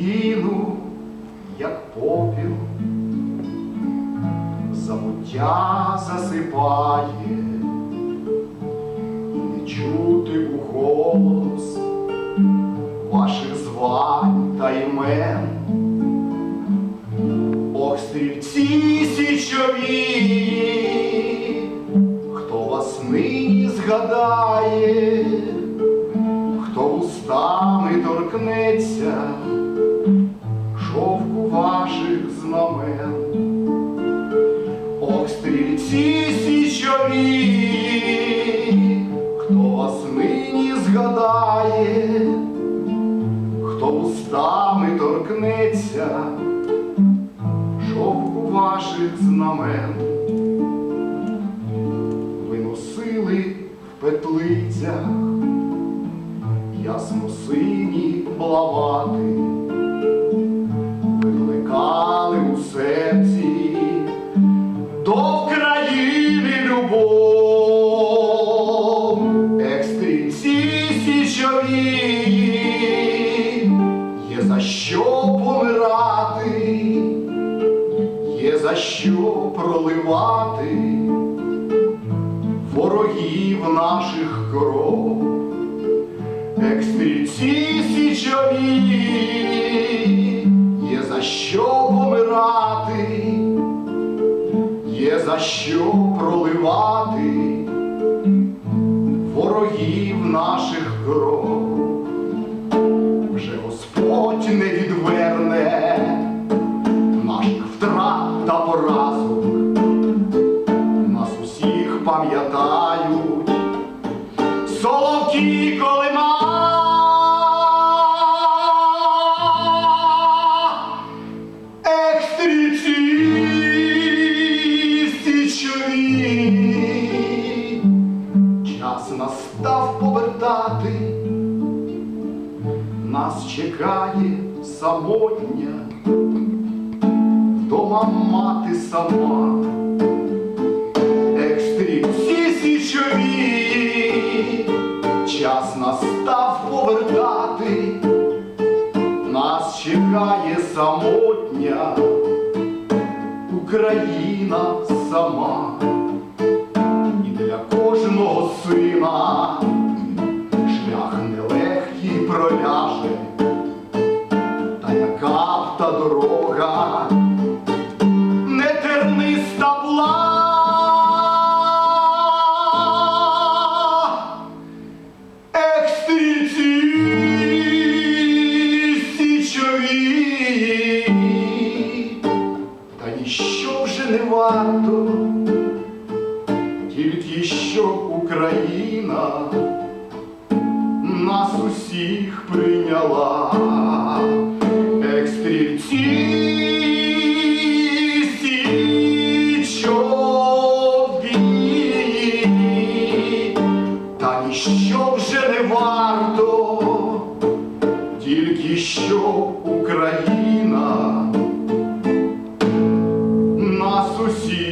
гину, як попіл, забуття засипає, не чути у голос ваших звань та імен. Ох, стрільці січові, хто вас нині згадає, хто устами торкнеться січові, хто вас нині згадає, хто устами торкнеться? Шовку ваших знамен. Ви носили в петлицях ясно-сині блавати, викликали за що проливати ворогів наших кров. Екстрільці січові, є за що помирати, є за що проливати ворогів наших кров. Усіх пам'ятають соловки колима. Екстріці січові. Час настав повертати, нас чекає самотня, вдома мати сама. Чекає самотня. Україна сама, і для кожного сина шлях нелегкий проляже, та яка б та дорога? Не терниста була. Не варто, тільки що Україна нас усіх прийняла. Та ніщо вже не варто, тільки що Україна нас усіх